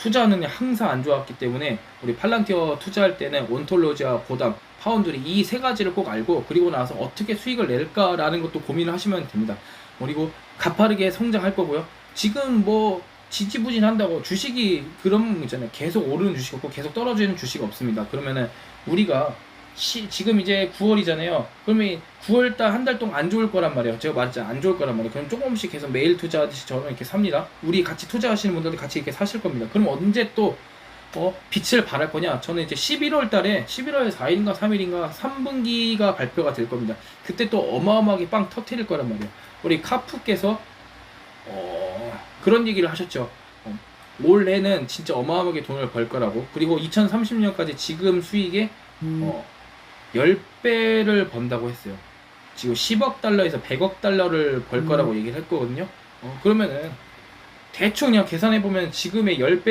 투자하는 게 항상 안 좋았기 때문에 우리 팔란티어 투자할 때는 온톨로지와 보담, 파운드리 이 세 가지를 꼭 알고 그리고 나서 어떻게 수익을 낼까라는 것도 고민을 하시면 됩니다. 그리고 가파르게 성장할 거고요. 지금 뭐 지지부진 한다고 주식이 그런 거 있잖아요. 계속 오르는 주식 없고 계속 떨어지는 주식 없습니다. 그러면은 우리가 시- 지금 이제 9월이잖아요. 그러면 9월달 한 달 동안 안 좋을 거란 말이에요. 제가 말했잖아요. 안 좋을 거란 말이에요. 그럼 조금씩 계속 매일 투자하듯이 저는 이렇게 삽니다. 우리 같이 투자하시는 분들도 같이 이렇게 사실 겁니다. 그럼 언제 또 어, 빛을 발할 거냐? 저는 이제 11월 달에 11월 4일인가 3일인가 3분기가 발표가 될 겁니다. 그때 또 어마어마하게 빵 터트릴 거란 말이에요. 우리 카프께서 어, 그런 얘기를 하셨죠. 어, 올해는 진짜 어마어마하게 돈을 벌 거라고. 그리고 2030년까지 지금 수익의 어, 10배를 번다고 했어요. 지금 10억 달러에서 100억 달러를 벌 거라고 얘기를 했거든요. 어, 그러면은 대충 그냥 계산해 보면 지금의 10배